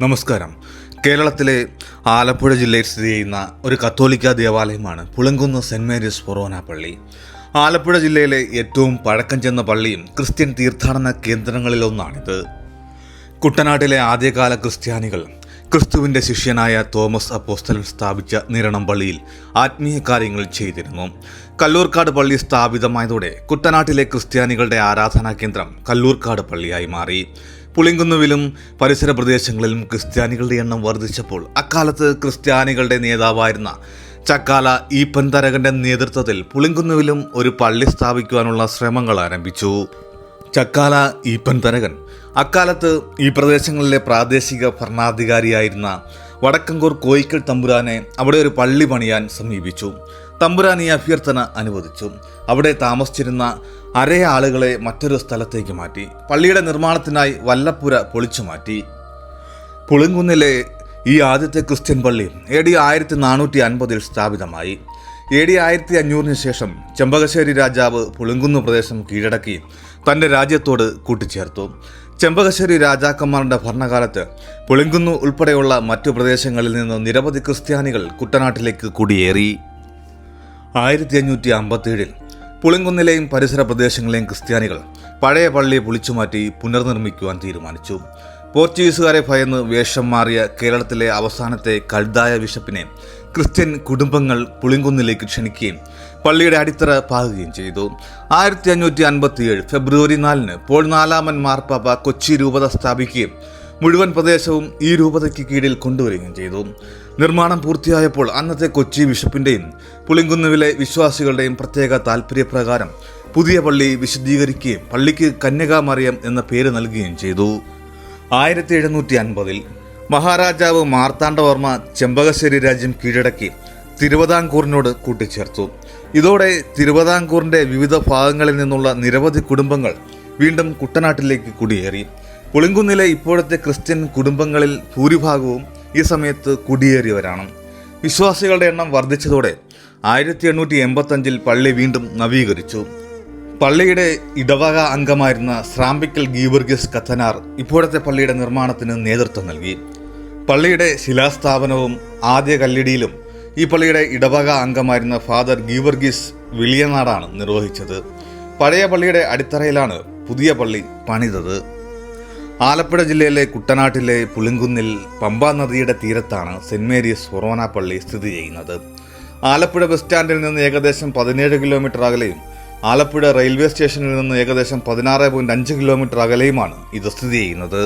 നമസ്കാരം. കേരളത്തിലെ ആലപ്പുഴ ജില്ലയിൽ സ്ഥിതി ചെയ്യുന്ന ഒരു കത്തോലിക്ക ദേവാലയമാണ് പുളങ്കുന്ന് സെന്റ് മേരീസ് ഫൊറോന പള്ളി. ആലപ്പുഴ ജില്ലയിലെ ഏറ്റവും പഴക്കം ചെന്ന പള്ളിയും ക്രിസ്ത്യൻ തീർത്ഥാടന കേന്ദ്രങ്ങളിലൊന്നാണിത് കുട്ടനാട്ടിലെ ആദ്യകാല ക്രിസ്ത്യാനികൾ ക്രിസ്തുവിന്റെ ശിഷ്യനായ തോമസ് അപ്പോസ്തലൻ സ്ഥാപിച്ച നിരണം പള്ളിയിൽ ആത്മീയ കാര്യങ്ങൾ ചെയ്തിരുന്നു. കല്ലൂർക്കാട് പള്ളി സ്ഥാപിതമായതോടെ കുട്ടനാട്ടിലെ ക്രിസ്ത്യാനികളുടെ ആരാധനാ കേന്ദ്രം കല്ലൂർക്കാട് പള്ളിയായി മാറി. പുളിങ്കുന്നുവിലും പരിസര പ്രദേശങ്ങളിലും ക്രിസ്ത്യാനികളുടെ എണ്ണം വർദ്ധിച്ചപ്പോൾ അക്കാലത്ത് ക്രിസ്ത്യാനികളുടെ നേതാവായിരുന്ന ചക്കാല ഈപ്പൻതരകന്റെ നേതൃത്വത്തിൽ പുളിങ്കുന്നുവിലും ഒരു പള്ളി സ്ഥാപിക്കുവാനുള്ള ശ്രമങ്ങൾ ആരംഭിച്ചു. ചക്കാല ഈപ്പൻ തരകൻ അക്കാലത്ത് ഈ പ്രദേശങ്ങളിലെ പ്രാദേശിക ഭരണാധികാരിയായിരുന്ന വടക്കങ്കൂർ കോയിക്കൽ തമ്പുരാനെ അവിടെ ഒരു പള്ളി പണിയാൻ സമീപിച്ചു. തമ്പുരാൻ ഈ അഭ്യർത്ഥന അനുവദിച്ചു. അവിടെ താമസിച്ചിരുന്ന അരേ ആളുകളെ മറ്റൊരു സ്ഥലത്തേക്ക് മാറ്റി പള്ളിയുടെ നിർമ്മാണത്തിനായി വല്ലപ്പുര പൊളിച്ചു മാറ്റി. പുളിങ്കുന്നിലെ ഈ ആദ്യത്തെ ക്രിസ്ത്യൻ പള്ളി എ ഡി ആയിരത്തി നാനൂറ്റി അൻപതിൽ സ്ഥാപിതമായി. എ ഡി ആയിരത്തി അഞ്ഞൂറിന് ശേഷം ചെമ്പകശ്ശേരി രാജാവ് പുളിങ്കുന്ന് പ്രദേശം കീഴടക്കി തന്റെ രാജ്യത്തോട് കൂട്ടിച്ചേർത്തു. ചെമ്പകശ്ശേരി രാജാക്കന്മാരുടെ ഭരണകാലത്ത് പുളിങ്കുന്നു ഉൾപ്പെടെയുള്ള മറ്റു പ്രദേശങ്ങളിൽ നിന്ന് നിരവധി ക്രിസ്ത്യാനികൾ കുട്ടനാട്ടിലേക്ക് കുടിയേറി. ആയിരത്തി അഞ്ഞൂറ്റി അമ്പത്തേഴിൽ പുളിങ്കുന്നിലെയും പരിസര പ്രദേശങ്ങളിലെയും ക്രിസ്ത്യാനികൾ പഴയ പള്ളി പൊളിച്ചുമാറ്റി പുനർനിർമ്മിക്കുവാൻ തീരുമാനിച്ചു. പോർച്ചുഗീസുകാരെ ഭയന്ന് വേഷം മാറിയ കേരളത്തിലെ അവസാനത്തെ കൽതായ ബിഷപ്പിനെ ക്രിസ്ത്യൻ കുടുംബങ്ങൾ പുളിങ്കുന്നിലേക്ക് ക്ഷണിക്കുകയും പള്ളിയുടെ അടിത്തറ പാകുകയും ചെയ്തു. ആയിരത്തി അഞ്ഞൂറ്റി അൻപത്തിയേഴ് ഫെബ്രുവരി നാലിന് പോൾ നാലാമൻ മാർപ്പാപ്പ കൊച്ചി രൂപത സ്ഥാപിക്കുകയും മുഴുവൻ പ്രദേശവും ഈ രൂപതയ്ക്ക് കീഴിൽ കൊണ്ടുവരികയും ചെയ്തു. നിർമ്മാണം പൂർത്തിയായപ്പോൾ അന്നത്തെ കൊച്ചി ബിഷപ്പിന്റെയും പുളിങ്കുന്നുവിലെ വിശ്വാസികളുടെയും പ്രത്യേക താല്പര്യപ്രകാരം പുതിയ പള്ളി വിശദീകരിക്കുകയും പള്ളിക്ക് കന്യകാമറിയം എന്ന പേര് നൽകുകയും ചെയ്തു. ആയിരത്തി എഴുന്നൂറ്റി അൻപതിൽ മഹാരാജാവ് മാർത്താണ്ഡവർമ്മ ചെമ്പകശ്ശേരി രാജ്യം കീഴടക്കി തിരുവിതാംകൂറിനോട് കൂട്ടിച്ചേർത്തു. ഇതോടെ തിരുവിതാംകൂറിന്റെ വിവിധ ഭാഗങ്ങളിൽ നിന്നുള്ള നിരവധി കുടുംബങ്ങൾ വീണ്ടും കുട്ടനാട്ടിലേക്ക് കുടിയേറി. പുളിങ്കുന്നിലെ ഇപ്പോഴത്തെ ക്രിസ്ത്യൻ കുടുംബങ്ങളിൽ ഭൂരിഭാഗവും ഈ സമയത്ത് കുടിയേറിയവരാണ്. വിശ്വാസികളുടെ എണ്ണം വർദ്ധിച്ചതോടെ ആയിരത്തി എണ്ണൂറ്റി എൺപത്തഞ്ചിൽ പള്ളി വീണ്ടും നവീകരിച്ചു. പള്ളിയുടെ ഇടവക അംഗമായിരുന്ന ശ്രാമ്പിക്കൽ ഗീവർഗീസ് കത്തനാർ ഇപ്പോഴത്തെ പള്ളിയുടെ നിർമ്മാണത്തിന് നേതൃത്വം നൽകി. പള്ളിയുടെ ശിലാസ്ഥാപനവും ആദ്യ കല്ലിടിയിലും ഈ പള്ളിയുടെ ഇടവക അംഗമായിരുന്ന ഫാദർ ഗീവർഗീസ് വിളിയനാടാണ് നിർവഹിച്ചത്. പഴയ പള്ളിയുടെ അടിത്തറയിലാണ് പുതിയ പള്ളി പണിതത്. ആലപ്പുഴ ജില്ലയിലെ കുട്ടനാട്ടിലെ പുളിങ്കുന്നിൽ പമ്പാ നദിയുടെ തീരത്താണ് സെന്റ് മേരീസ് ഫൊറോന പള്ളി സ്ഥിതി ചെയ്യുന്നത്. ആലപ്പുഴ ബസ് സ്റ്റാൻഡിൽ നിന്ന് ഏകദേശം പതിനേഴ് കിലോമീറ്റർ അകലെയും ആലപ്പുഴ റെയിൽവേ സ്റ്റേഷനിൽ നിന്ന് ഏകദേശം പതിനാറ് പോയിന്റ് അഞ്ച് കിലോമീറ്റർ അകലെയുമാണ് ഇത് സ്ഥിതി ചെയ്യുന്നത്.